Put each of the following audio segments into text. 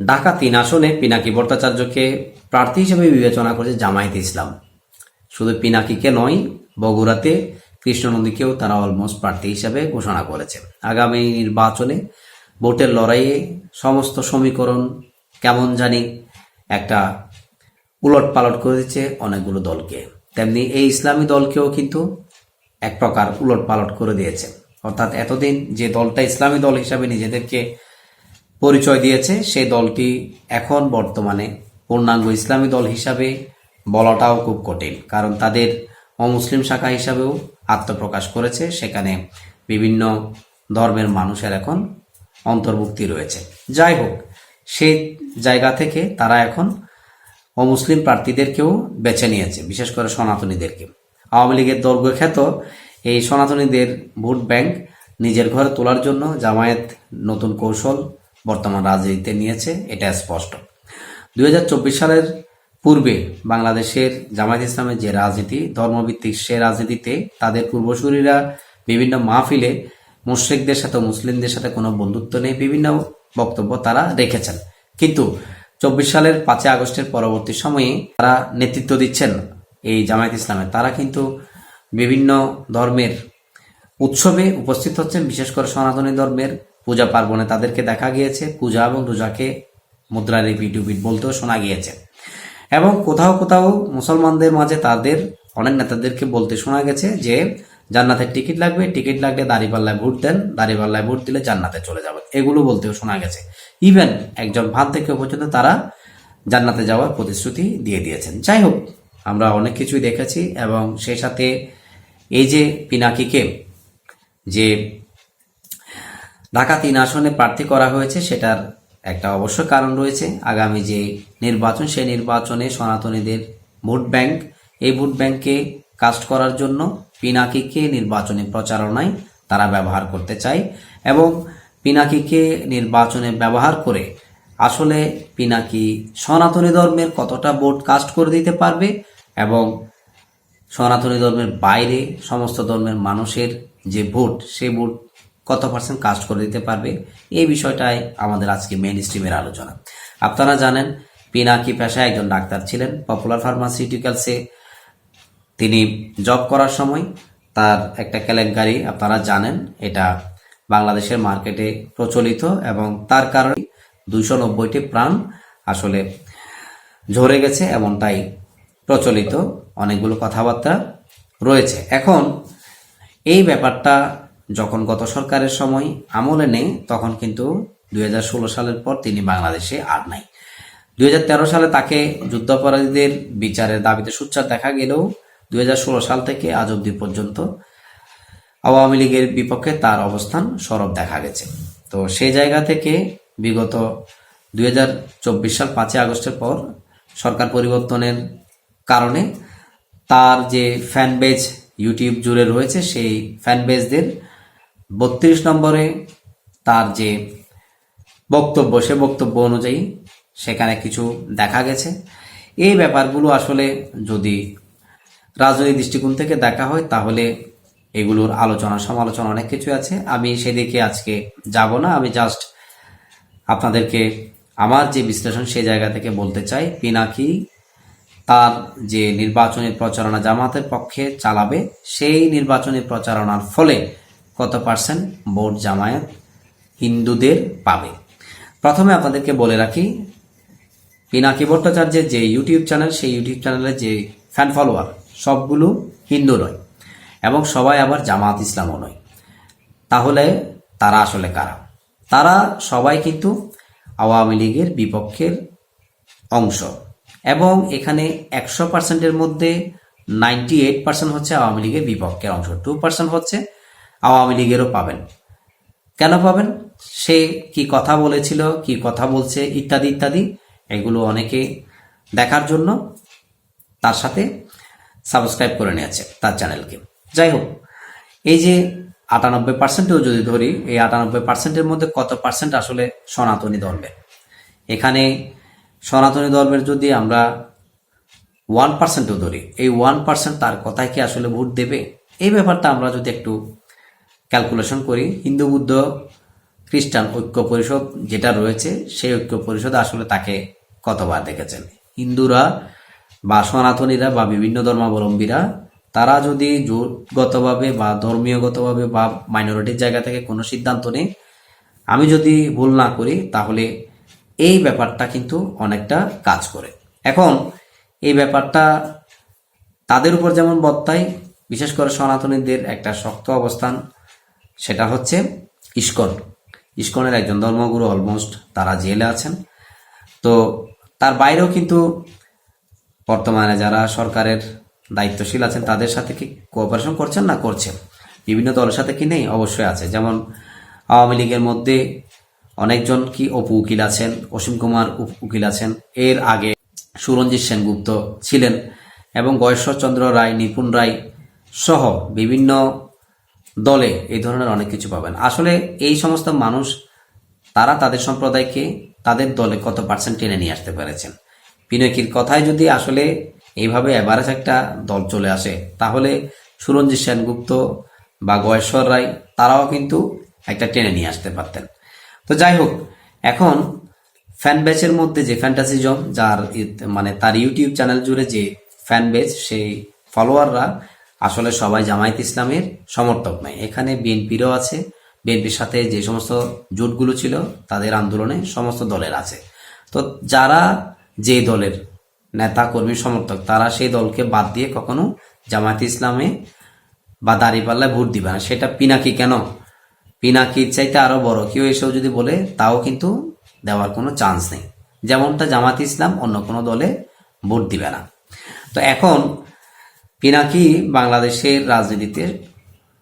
ঢাকা তিন আসনে পিনাকি ভট্টাচার্যকে প্রার্থী হিসেবে বিবেচনা করেছে জামায়াত ইসলাম। শুধু পিনাকিকে নয়, বগুড়াতে কৃষ্ণ নদীকেও তারা অলমোস্ট প্রার্থী হিসেবে ঘোষণা করেছে। আগামী নির্বাচনে ভোটের লড়াইয়ে সমস্ত সমীকরণ কেমন জানি একটা উলট পালট করে দিচ্ছে অনেকগুলো দলকে। তেমনি এই ইসলামী দলকেও কিন্তু এক প্রকার উলট পালট করে দিয়েছে। অর্থাৎ এতদিন যে দলটা ইসলামী দল হিসাবে নিজেদেরকে পরিচয় দিয়েছে সেই দলটি এখন বর্তমানে পূর্ণাঙ্গ ইসলামী দল হিসাবে বলাটাও খুব কঠিন, কারণ তাদের অমুসলিম শাখা হিসাবেও আত্মপ্রকাশ করেছে। সেখানে বিভিন্ন ধর্মের মানুষের এখন অন্তর্ভুক্তি রয়েছে। যাই হোক সেই জায়গা থেকে তারা এখন অমুসলিম প্রার্থীদেরকেও বেছে নিয়েছে, বিশেষ করে সনাতনীদেরকে। আওয়ামী লীগের দৈর্ঘ্য খ্যাত এই সনাতনীদের ভোট ব্যাংক নিজের ঘরে তোলার জন্য জামায়াত নতুন কৌশল বর্তমান রাজনীতিতে নিয়েছে, এটা স্পষ্ট। দুই হাজার চব্বিশ সালের পূর্বে বাংলাদেশের জামায়াত ইসলামের যে রাজনীতি, ধর্মভিত্তিক সে রাজনীতিতে তাদের পূর্বসূরীরা বিভিন্ন মাহফিলে মুশ্রিকদের সাথে মুসলিমদের সাথে কোনো বন্ধুত্ব নেই, বিভিন্ন বক্তব্য তারা রেখেছেন। কিন্তু চব্বিশ সালের পাঁচই আগস্টের পরবর্তী সময়ে তারা নেতৃত্ব দিচ্ছেন এই জামায়াত ইসলামের তারা কিন্তু বিভিন্ন ধর্মের উৎসবে উপস্থিত হচ্ছেন, বিশেষ করে সনাতনী ধর্মের পূজা পার্বণে তাদেরকে দেখা গিয়েছে। পূজা এবং রোজাকে মুদ্রার পিটুপিট বলতেও শোনা গিয়েছে। এবং কোথাও কোথাও মুসলমানদের মাঝে তাদের, অনেক নেতাদেরকে বলতে শোনা গেছে যে, জান্নাতের টিকিট লাগবে, টিকিট লাগলে দাঁড়িপাল্লায় ভোট দেন, দাঁড়িপাল্লায় ভোট দিলে জান্নাতে চলে যাবেন। এগুলো বলতেও শোনা গেছে। ইভেন একজন ভাত থেকে পর্যন্ত তারা জান্নাতে যাওয়ার প্রতিশ্রুতি দিয়ে দিয়েছেন। যাই হোক, আমরা অনেক কিছুই দেখেছি এবং সেই সাথে এই যে পিনাকিকে, যে ঢাকা তিন আসনে প্রার্থী করা হয়েছে সেটার একটা অবশ্য কারণ রয়েছে। আগামী যে নির্বাচন, সেই নির্বাচনে সনাতনীদের ভোট ব্যাংক, এই ভোট ব্যাংককে কাস্ট করার জন্য পিনাকিকে নির্বাচনী প্রচারণায় তারা ব্যবহার করতে চায় এবং পিনাকিকে নির্বাচনে ব্যবহার করে আসলে পিনাকি সনাতনী ধর্মের কতটা ভোট কাস্ট করে দিতে পারবে এবং সনাতনী ধর্মের বাইরে সমস্ত ধর্মের মানুষের যে ভোট, সেই ভোট কত পার্সেন্ট কাস্ট করে দিতে পারবে? এই বিষয়টাই আমাদের আজকে মেন স্ট্রিমের আলোচনা। আপনারা জানেন পিনাকি পেশায় একজন ডাক্তার ছিলেন। পপুলার ফার্মাসিউটিক্যালসে তিনি জব করার সময় তার একটা কেলেঙ্কারি আপনারা জানেন, এটা বাংলাদেশের মার্কেটে প্রচলিত এবং তার কারণে দুইশো নব্বইটি প্রাণ আসলে ঝরে গেছে, এমনটাই প্রচলিত। অনেকগুলো কথাবার্তা রয়েছে। এখন এই ব্যাপারটা যখন গত সরকারের সময় আমলে নেই, তখন কিন্তু দুই হাজার ষোলো সালের পর তিনি বাংলাদেশে আর নাই। দুই হাজার তেরো সালে তাকে যুদ্ধাপরাধীদের বিচারের দাবিতে সোচ্চার দেখা গেলেও দুই হাজার ষোলো সাল থেকে আজ অব্দি পর্যন্ত আওয়ামী লীগের বিপক্ষে তার অবস্থান সরব দেখা গেছে। তো সেই জায়গা থেকে বিগত দুই হাজার চব্বিশ সাল পাঁচই আগস্টের পর সরকার পরিবর্তনের কারণে তার যে ফ্যান বেজ ইউটিউব জুড়ে রয়েছে, সেই ফ্যান বেজদের বত্রিশ নম্বরে তার যে বক্তব্য, সে বক্তব্য অনুযায়ী সেখানে কিছু দেখা গেছে। এই ব্যাপারগুলো আসলে যদি রাজনৈতিক দৃষ্টিকোণ থেকে দেখা হয়, তাহলে এগুলোর আলোচনা, সমালোচনা অনেক কিছু আছে। আমি সেদিকে আজকে যাব না। আমি জাস্ট আপনাদেরকে আমার যে বিশ্লেষণ সেই জায়গা থেকে বলতে চাই, পিনাকি তার যে নির্বাচনী প্রচারণা জামাতের পক্ষে চালাবে, সেই নির্বাচনী প্রচারণার ফলে কত পার্সেন্ট ভোট জামায়াত হিন্দুদের পাবে? প্রথমে আপনাদেরকে বলে রাখি পিনাকি ভট্টাচার্যের যে ইউটিউব চ্যানেল সেই ইউটিউব চ্যানেলের যে ফ্যান ফলোয়ার সবগুলো হিন্দু নয় এবং সবাই আবার জামাত ইসলামও নয়। তাহলে তারা আসলে কারা? তারা সবাই কিন্তু আওয়ামী লীগের বিপক্ষের অংশ এবং এখানে একশো পার্সেন্টের মধ্যে নাইনটি এইট পার্সেন্ট হচ্ছে আওয়ামী লীগের বিপক্ষের অংশ টু পার্সেন্ট হচ্ছে আওয়ামী লীগেরও পাবেন। কেন পাবেন? সে কি কথা বলেছিল, কি কথা বলছে, ইত্যাদি ইত্যাদি, এগুলো অনেকে দেখার জন্য তার সাথে সাবস্ক্রাইব করে নিয়েছে তার চ্যানেলকে। যাই হোক, এই যে আটানব্বই পার্সেন্টেও যদি ধরি, এই আটানব্বই পার্সেন্টের মধ্যে কত পার্সেন্ট আসলে সনাতনী ধর্মের? এখানে সনাতনী ধর্মের যদি আমরা ওয়ান পার্সেন্টও ধরি, এই ওয়ান পার্সেন্ট তার কথায় কি আসলে ভোট দেবে? এই ব্যাপারটা আমরা যদি একটু ক্যালকুলেশন করি। হিন্দু, বুদ্ধ, খ্রিস্টান ঐক্য পরিষদ যেটা রয়েছে, সেই ঐক্য পরিষদ আসলে তাকে কতবার দেখেছেন? হিন্দুরা বা সনাতনীরা বা বিভিন্ন ধর্মাবলম্বীরা, তারা যদি জোটগতভাবে বা ধর্মীয়গতভাবে বা মাইনরিটির জায়গা থেকে কোনো সিদ্ধান্ত নেই আমি যদি ভুল না করি, তাহলে এই ব্যাপারটা কিন্তু অনেকটা কাজ করে। এখন এই ব্যাপারটা তাদের উপর যেমন বত্তায় বিশেষ করে সনাতনীদের একটা শক্ত অবস্থান সেটা হচ্ছে ইস্কন। ইস্কনের একজন ধর্মগুরু অলমোস্ট তারা জেলে আছেন। তো তার বাইরেও কিন্তু বর্তমানে যারা সরকারের দায়িত্বশীল আছেন, তাদের সাথে কি কোঅপারেশন করছেন না করছেন? বিভিন্ন দলের সাথে কি নেই? অবশ্যই আছে। যেমন আওয়ামী লীগের মধ্যে অনেকজন কি অপু উকিল আছেন, অসীম কুমার উকিল আছেন। এর আগে সুরঞ্জিত সেনগুপ্ত ছিলেন এবং গয়েশ্বরচন্দ্র রায়, নিপুণ রায় সহ বিভিন্ন দলে এই ধরনের অনেক কিছু পাবেন। আসলে এই সমস্ত মানুষ, তারা তাদের সম্প্রদায়কে, তাদের দলে কত পার্সেন্ট টেনে নিয়ে আসতে পেরেছেন? পিনকির কথায় যদি আসলে এইভাবে এভারেজ একটা দল চলে আসে, তাহলে সুরঞ্জিত সেনগুপ্ত বা গয়েশ্বর রায়, তারাও কিন্তু একটা টেনে নিয়ে আসতে পারতেন। তো যাই হোক, এখন ফ্যান ব্যাচের মধ্যে যে ফ্যান্টাসি জম যার মানে তার ইউটিউব চ্যানেল জুড়ে যে ফ্যান বেচ সেই ফলোয়াররা আসলে সবাই জামায়াত ইসলামের সমর্থক নয়। এখানে বিএনপিরও আছে। বিএনপির সাথে যে সমস্ত জোটগুলো ছিল, তাদের আন্দোলনে সমস্ত দলের আছে। তো যারা যে দলের নেতা, কর্মী, সমর্থক, তারা সেই দলকে বাদ দিয়ে কখনো জামায়াত ইসলামে বা দাঁড়িপাল্লায় ভোট দিবে না। সেটা পিনাকি কেন? পিনাকির চাইতে আরও বড়। কেউ এসেও যদি বলে, তাও কিন্তু দেওয়ার কোনো চান্স নেই। যেমনটা জামাত ইসলাম অন্য কোনো দলে ভোট দিবে না। তো এখন পিনাকি বাংলাদেশের রাজনীতিতে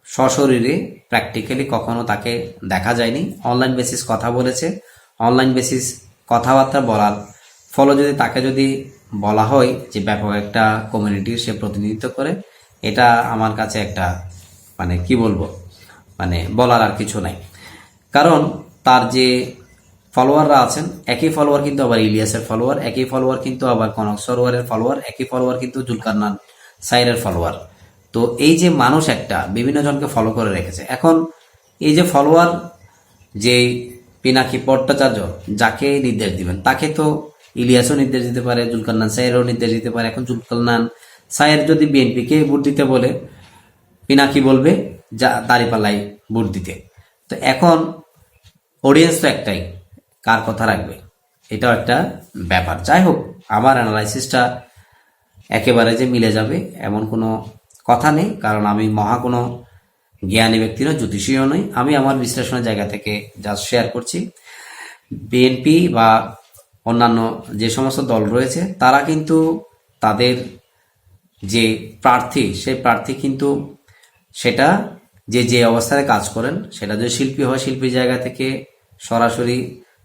সশরীরে প্র্যাকটিক্যালি কখনো তাকে দেখা যায়নি। অনলাইন বেসিস কথা বলেছে। অনলাইন বেসিস কথাবার্তা বলার ফলে যদি তাকে যদি বলা হয় যে ব্যাপক একটা কমিউনিটির সে প্রতিনিধিত্ব করে, এটা আমার কাছে একটা মানে কি বলব? মানে বলার আর কিছু নাই। কারণ তার যে ফলোয়াররা আছেন, একই ফলোয়ার কিন্তু আবার ইলিয়াসের ফলোয়ার একই ফলোয়ার কিন্তু আবার কনক সরোয়ারের ফলোয়ার একই ফলোয়ার কিন্তু জুলকারনান সাইরের ফলোয়ার তো এই যে মানুষ একটা, বিভিন্ন জনকে ফলো করে রেখেছে। এখন এই যে ফলোয়ার যে পিনাকি ভট্টাচার্য, যাকে নির্দেশ দিবেন, তাকে তো ইলিয়াসও নির্দেশ দিতে পারে জুলকারনান সাইরেও নির্দেশ দিতে পারে। এখন জুলকারনান সাইর যদি বিএনপিকে ভোট দিতে বলে, পিনাকি বলবে যা দাঁড়িপাল্লাই ভোট দিতে। তো এখন অডিয়েন্স তো একটাই, কার কথা রাখবে? এটাও একটা ব্যাপার। যাই হোক, আমার অ্যানালাইসিসটা একেবারে যে মিলে যাবে এমন কোনো কথা নেই, কারণ আমি মহা কোনো জ্ঞানী ব্যক্তিরও জ্যোতিষীও নই। আমি আমার বিশ্লেষণের জায়গা থেকে যা শেয়ার করছি বিএনপি বা অন্যান্য যে সমস্ত দল রয়েছে, তারা কিন্তু তাদের যে প্রার্থী, সেই প্রার্থী কিন্তু সেটা যে যে অবস্থায় কাজ করেন, সেটা যদি শিল্পী হয় শিল্পীর জায়গা থেকে সরাসরি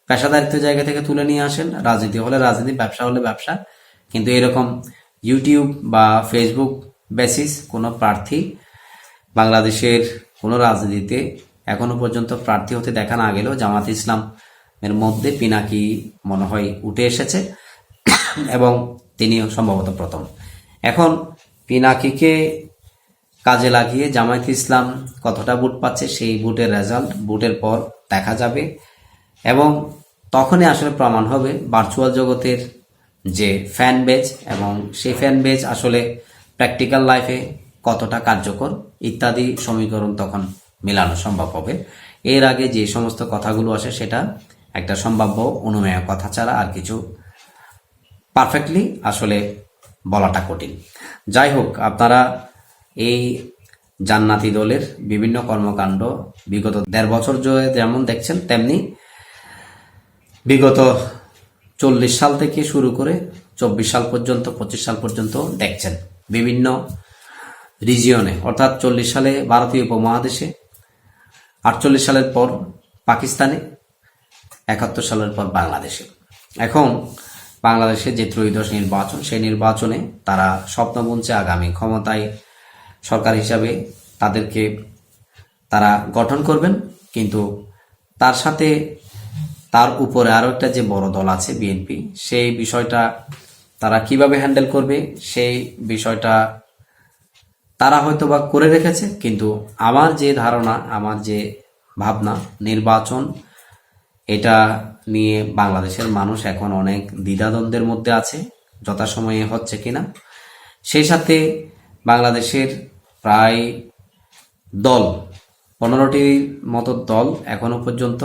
পেশাদারিত্ব জায়গা থেকে তুলে নিয়ে আসেন, রাজনীতি হলে রাজনীতি, ব্যবসা হলে ব্যবসা। কিন্তু এরকম ইউটিউব বা ফেসবুক বেসিস কোনো প্রার্থী বাংলাদেশের কোনো রাজনীতিতে এখনও পর্যন্ত প্রার্থী হতে দেখা না গেলেও জামাত ইসলাম এর মধ্যে পিনাকি মনে হয় উঠে এসেছে এবং তিনিও সম্ভবত প্রথম। এখন পিনাকিকে কাজে লাগিয়ে জামায়াত ইসলাম কতটা ভোট পাচ্ছে সেই ভোটের রেজাল্ট ভোটের পর দেখা যাবে এবং তখনই আসলে প্রমাণ হবে ভার্চুয়াল জগতের যে ফ্যান বেজ এবং সেই ফ্যান বেজ আসলে প্র্যাকটিক্যাল লাইফে কতটা কার্যকর ইত্যাদি সমীকরণ তখন মেলানো সম্ভব হবে। এর আগে যে সমস্ত কথাগুলো আসে সেটা একটা সম্ভাব্য অনুমেয় কথা ছাড়া আর কিছু পারফেক্টলি আসলে বলাটা কঠিন। যাই হোক, আপনারা এই জান্নাতি দলের বিভিন্ন কর্মকাণ্ড বিগত দেড় বছর জয়ে যেমন দেখছেন, তেমনি বিগত চল্লিশ সাল থেকে শুরু করে চব্বিশ সাল পর্যন্ত, পঁচিশ সাল পর্যন্ত দেখছেন বিভিন্ন রিজিয়নে অর্থাৎ চল্লিশ সালে ভারতীয় উপমহাদেশে, আটচল্লিশ সালের পর পাকিস্তানে, একাত্তর সালের পর বাংলাদেশে। এখন বাংলাদেশে যে ত্রয়োদশ নির্বাচন, সেই নির্বাচনে তারা স্বপ্ন বুনছে আগামী ক্ষমতায় সরকার হিসাবে তাদেরকে তারা গঠন করবেন। কিন্তু তার সাথে তার উপরে আরও একটা যে বড় দল আছে বিএনপি সেই বিষয়টা তারা কীভাবে হ্যান্ডেল করবে, সেই বিষয়টা তারা হয়তো বা করে রেখেছে, কিন্তু আমার যে ধারণা, আমার যে ভাবনা, নির্বাচন, এটা নিয়ে বাংলাদেশের মানুষ এখন অনেক দ্বিধাদ্বন্দ্বের মধ্যে আছে, যথাসময়ে হচ্ছে কিনা। সেই সাথে বাংলাদেশের প্রায় দল, পনেরোটির মতো দল এখনও পর্যন্ত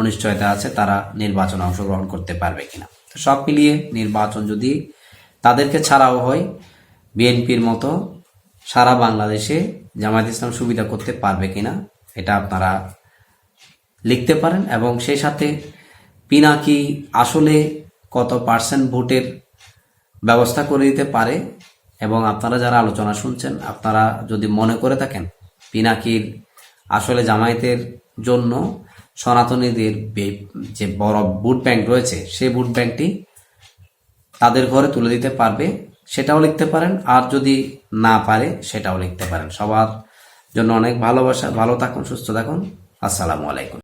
অনিশ্চয়তা আছে, তারা নির্বাচনে অংশগ্রহণ করতে পারবে কিনা। সব মিলিয়ে নির্বাচন যদি তাদেরকে ছাড়াও হয়, বিএনপির মতো সারা বাংলাদেশে জামায়াত ইসলাম সুবিধা করতে পারবে কিনা, এটা আপনারা লিখতে পারেন এবং সেই সাথে পিনাকি আসলে কত পার্সেন্ট ভোটের ব্যবস্থা করে দিতে পারে এবং আপনারা যারা আলোচনা শুনছেন, আপনারা যদি মনে করে থাকেন, পিনাকির আসলে জামায়াতের জন্য সনাতনীদের যে বড় বুট ব্যাংক রয়েছে, সেই বুট ব্যাংকটি তাদের ঘরে তুলে দিতে পারবে, সেটাও লিখতে পারেন। আর যদি না পারে, সেটাও লিখতে পারেন। সবার জন্য অনেক ভালোবাসা। ভালো থাকুন, সুস্থ থাকুন। আসসালামু আলাইকুম।